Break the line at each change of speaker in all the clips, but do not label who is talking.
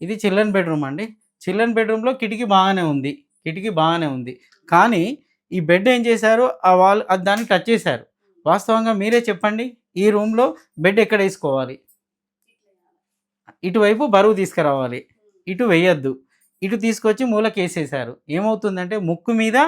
ఇది children bedroom అండి. Children బెడ్రూమ్లో కిటికీ బాగానే ఉంది. కిటికీ బాగానే ఉంది. కానీ ఈ బెడ్ ఏం చేశారు? ఆ వాల్ అది దాన్ని టచ్ చేశారు. వాస్తవంగా మీరే చెప్పండి ఈ రూమ్లో బెడ్ ఎక్కడ వేసుకోవాలి? ఇటువైపు బరువు తీసుకురావాలి. ఇటు వేయద్దు. ఇటు తీసుకొచ్చి మూలకేసేసారు ఏమవుతుందంటే ముక్కు మీద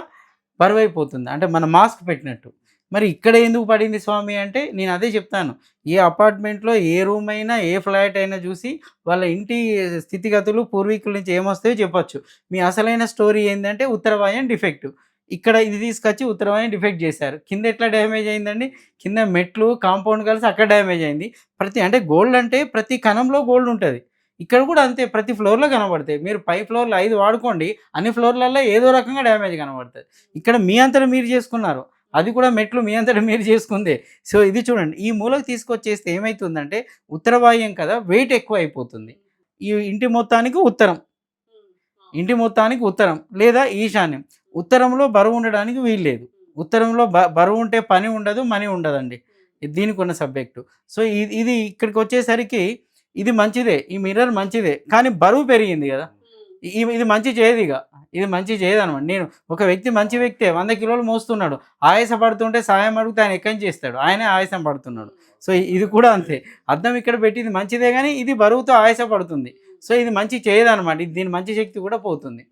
బరువు అయిపోతుంది అంటే మన మాస్క్ పెట్టినట్టు. మరి ఇక్కడ ఎందుకు పడింది స్వామి అంటే నేను అదే చెప్తాను. ఏ అపార్ట్మెంట్లో ఏ రూమ్ అయినా ఏ ఫ్లాట్ అయినా చూసి వాళ్ళ ఇంటి స్థితిగతులు పూర్వీకుల నుంచి ఏమొస్తాయో చెప్పొచ్చు. మీ అసలైన స్టోరీ ఏంటంటే ఉత్తరవాయం డిఫెక్ట్. ఇక్కడ ఇది తీసుకొచ్చి ఉత్తరవాయం డిఫెక్ట్ చేశారు. కింద ఎట్లా డ్యామేజ్ అయిందండి? కింద మెట్లు కాంపౌండ్ కలిసి అక్కడ డ్యామేజ్ అయింది. ప్రతి అంటే గోల్డ్ అంటే ప్రతి కణంలో గోల్డ్ ఉంటుంది. ఇక్కడ కూడా అంతే ప్రతి ఫ్లోర్లో కనబడతాయి. మీరు పై ఫ్లోర్లో ఐదు వాడుకోండి అన్ని ఫ్లోర్లలో ఏదో రకంగా డ్యామేజ్ కనబడుతుంది ఇక్కడ మీ అంతటా మీరు చేసుకున్నారు. అది కూడా మెట్లు మీ అంతటా మీరు చేసుకుందే. సో ఇది చూడండి ఈ మూలకు తీసుకొచ్చేస్తే ఏమవుతుందంటే ఉత్తరవాయం కదా వెయిట్ ఎక్కువ అయిపోతుంది ఈ ఇంటి మొత్తానికి ఉత్తరం. ఇంటి మొత్తానికి ఉత్తరం లేదా ఈశాన్యం. ఉత్తరంలో బరువు ఉండడానికి వీల్లేదు ఉత్తరంలో బ బరువు ఉంటే పని ఉండదు మనీ ఉండదండి. దీనికి ఉన్న సబ్జెక్టు. సో ఇది ఇది ఇక్కడికి వచ్చేసరికి ఇది మంచిదే ఈ మిర్రర్ మంచిదే కానీ బరువు పెరిగింది కదా. ఇది మంచి చేయదు ఇక ఇది మంచి చేయదు అనమాట. నేను ఒక వ్యక్తి మంచి వ్యక్తే వంద కిలోలు మోస్తున్నాడు. ఆయాస పడుతుంటే సాయం అడిగితే ఆయన ఎక్కడి చేస్తాడు? ఆయనే ఆయాసం పడుతున్నాడు. సో ఇది కూడా అంతే. అర్థం ఇక్కడ పెట్టింది మంచిదే కానీ ఇది బరువుతో ఆయాస పడుతుంది. సో ఇది మంచి చేయదు అనమాట. దీని మంచి శక్తి కూడా పోతుంది.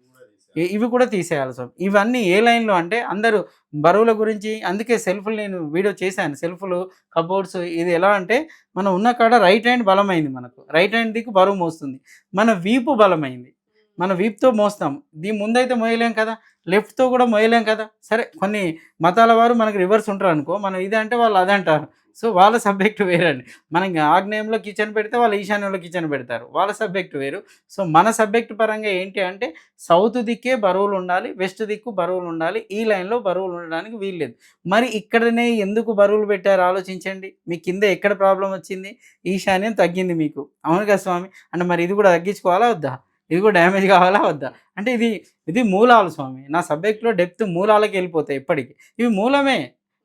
ఇ- ఇవి కూడా తీసేయాలి సార్ ఇవన్నీ ఏ లైన్లో అంటే అందరూ బరువుల గురించి అందుకే సెల్ఫ్లు నేను వీడియో చేశాను. సెల్ఫ్లు కబోర్డ్స్ ఇది ఎలా అంటే మనం ఉన్న కాడ రైట్ హ్యాండ్ బలమైంది మనకు. రైట్ హ్యాండ్ దిక్కు బరువు మోస్తుంది. మన వీపు బలమైంది. మన వీపుతో మోస్తాం. దీని ముందైతే మోయలేం కదా? లెఫ్ట్తో కూడా మోయలేం కదా? సరే కొన్ని మతాల వారు మనకి రివర్స్ ఉంటారు అనుకో మనం ఇది అంటే వాళ్ళు అది అంటారు. సో వాళ్ళ సబ్జెక్ట్ వేరండి. మనం ఆగ్నేయంలో కిచెన్ పెడితే వాళ్ళు ఈశాన్యంలో కిచెన్ పెడతారు. వాళ్ళ సబ్జెక్ట్ వేరు. సో మన సబ్జెక్ట్ పరంగా ఏంటి అంటే సౌత్ దిక్కే బరువులు ఉండాలి వెస్ట్ దిక్కు బరువులు ఉండాలి ఈ లైన్లో బరువులు ఉండడానికి వీల్లేదు మరి ఇక్కడనే ఎందుకు బరువులు పెట్టారు? ఆలోచించండి. మీ కింద ఎక్కడ ప్రాబ్లం వచ్చింది? ఈశాన్యం తగ్గింది మీకు. అవును కదా స్వామి? అంటే మరి ఇది కూడా తగ్గించుకోవాలా? వద్దా? ఇది కూడా డ్యామేజ్ కావాలా వద్దా? అంటే ఇది ఇది మూలాలు స్వామి. నా సబ్జెక్ట్లో డెప్త్ మూలాలకి వెళ్ళిపోతాయి ఎప్పటికీ ఇవి మూలమే.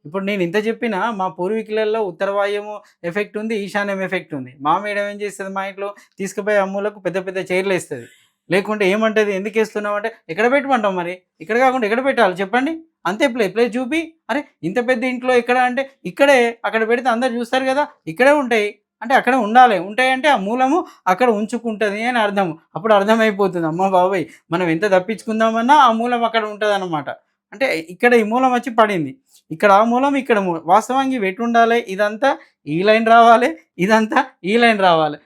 ఇప్పుడు నేను ఇంత చెప్పినా మా పూర్వీకులలో ఉత్తరవాయము ఎఫెక్ట్ ఉంది ఈశాన్యం ఎఫెక్ట్ ఉంది. మా మేడం ఏం చేస్తుంది మా ఇంట్లో? తీసుకుపోయి అమ్ములకు పెద్ద పెద్ద చైర్లు వేస్తుంది. లేకుంటే ఏమంటది? ఎందుకు వేస్తున్నావు అంటే ఎక్కడ పెట్టమంటాం మరి? ఇక్కడ కాకుండా ఎక్కడ పెట్టాలి? చెప్పండి. అంతే ప్లే ప్లే చూపి. అరే ఇంత పెద్ద ఇంట్లో ఎక్కడ అంటే ఇక్కడే. అక్కడ పెడితే అందరు చూస్తారు కదా ఇక్కడే ఉంటాయి. అంటే అక్కడ ఉండాలి. ఉంటాయంటే ఆ మూలము అక్కడ ఉంచుకుంటుంది అని అర్థం. అప్పుడు అర్థమైపోతుంది. అమ్మ బాబాయ్ మనం ఎంత తప్పించుకుందామన్నా ఆ మూలం అక్కడ ఉంటుంది అనమాట అంటే ఇక్కడ ఈ మూలం వచ్చి పడింది. ఇక్కడ ఆ మూలం ఇక్కడ మూలం. వాస్తవానికి ఇవి ఉండాలి ఇదంతా ఈ లైన్ రావాలి ఇదంతా ఈ లైన్ రావాలి.